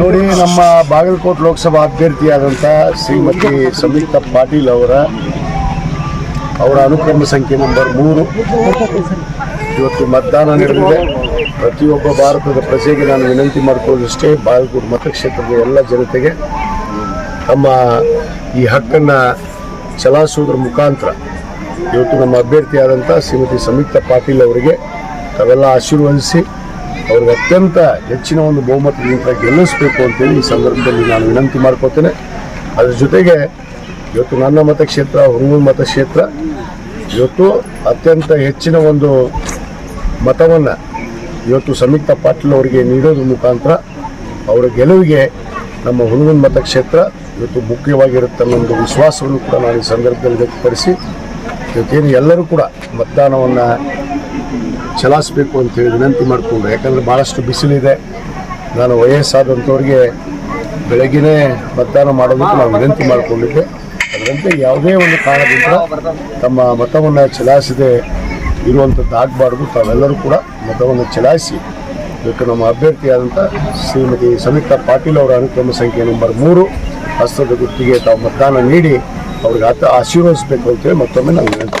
ನೋಡಿ, ನಮ್ಮ ಬಾಗಲಕೋಟೆ ಲೋಕಸಭಾ ಅಭ್ಯರ್ಥಿಯಾದಂಥ ಶ್ರೀಮತಿ ಸಂಯುಕ್ತ ಪಾಟೀಲ್ ಅವರ ಅವರ ಅನುಕ್ರಮ ಸಂಖ್ಯೆ ನಂಬರ್ ಮೂರು. ಇವತ್ತು ಮತದಾನ ನಡೆದಿದೆ. ಪ್ರತಿಯೊಬ್ಬ ಭಾರತದ ಪ್ರಜೆಗೆ ನಾನು ವಿನಂತಿ ಮಾಡ್ಕೊಳ್ಳೋದಷ್ಟೇ ಬಾಗಲಕೋಟೆ ಮತಕ್ಷೇತ್ರದ ಎಲ್ಲ ಜನತೆಗೆ ತಮ್ಮ ಈ ಹಕ್ಕನ್ನು ಚಲಾಯಿಸುವುದರ ಮುಖಾಂತರ ಇವತ್ತು ನಮ್ಮ ಅಭ್ಯರ್ಥಿಯಾದಂಥ ಶ್ರೀಮತಿ ಸಂಯುಕ್ತ ಪಾಟೀಲ್ ಅವರಿಗೆ ತಾವೆಲ್ಲ ಆಶೀರ್ವದಿಸಿ ಅವ್ರಿಗೆ ಅತ್ಯಂತ ಹೆಚ್ಚಿನ ಒಂದು ಬಹುಮತದಿಂದ ಗೆಲ್ಲಿಸಬೇಕು ಅಂತೇಳಿ ಈ ಸಂದರ್ಭದಲ್ಲಿ ನಾನು ವಿನಂತಿ ಮಾಡ್ಕೋತೇನೆ. ಅದ್ರ ಜೊತೆಗೆ ಇವತ್ತು ನನ್ನ ಮತಕ್ಷೇತ್ರ ಹುರುಗೂರು ಮತಕ್ಷೇತ್ರ, ಇವತ್ತು ಅತ್ಯಂತ ಹೆಚ್ಚಿನ ಒಂದು ಮತವನ್ನು ಇವತ್ತು ಸಂಯುಕ್ತ ಪಾಟೀಲ್ ಅವರಿಗೆ ನೀಡೋದ್ರ ಮುಖಾಂತರ ಅವರ ಗೆಲುವಿಗೆ ನಮ್ಮ ಹುಣಗುನ್ ಮತಕ್ಷೇತ್ರ ಇವತ್ತು ಮುಖ್ಯವಾಗಿರುತ್ತೆ ಅನ್ನೋ ವಿಶ್ವಾಸವನ್ನು ಕೂಡ ನಾನು ಈ ಸಂದರ್ಭದಲ್ಲಿ ವ್ಯಕ್ತಪಡಿಸಿ, ಇವತ್ತೇನು ಎಲ್ಲರೂ ಕೂಡ ಮತದಾನವನ್ನು ಚಲಾಯಿಸಬೇಕು ಅಂತೇಳಿ ವಿನಂತಿ ಮಾಡಿಕೊಂಡು, ಯಾಕಂದರೆ ಭಾಳಷ್ಟು ಬಿಸಿಲಿದೆ. ನಾನು ವಯಸ್ಸಾದಂಥವ್ರಿಗೆ ಬೆಳಗಿನೇ ಮತದಾನ ಮಾಡೋದಕ್ಕೆ ನಾವು ವಿನಂತಿ ಮಾಡಿಕೊಂಡಿದ್ದೆ. ಅದರಂತೆ ಯಾವುದೇ ಒಂದು ಕಾರಣದಿಂದ ತಮ್ಮ ಮತವನ್ನು ಚಲಾಯಿಸದೆ ಇರುವಂಥದ್ದು ಆಗಬಾರ್ದು. ತಾವೆಲ್ಲರೂ ಕೂಡ ಮತವನ್ನು ಚಲಾಯಿಸಿ. ಇದಕ್ಕೆ ನಮ್ಮ ಅಭ್ಯರ್ಥಿಯಾದಂಥ ಶ್ರೀಮತಿ ಸಮಿತಾ ಪಾಟೀಲ್ ಅವರ ಅನುಕ್ರಮ ಸಂಖ್ಯೆ ನಂಬರ್ ಮೂರು. ಹಸ್ತದ ಗುತ್ತಿಗೆ ತಾವು ಮತದಾನ ನೀಡಿ, ಅವ್ರಿಗೆ ಆತ ಆಶೀರ್ವದಿಸಬೇಕು ಅಂತೇಳಿ ಮತ್ತೊಮ್ಮೆ ನಾವು ವಿನಂತಿ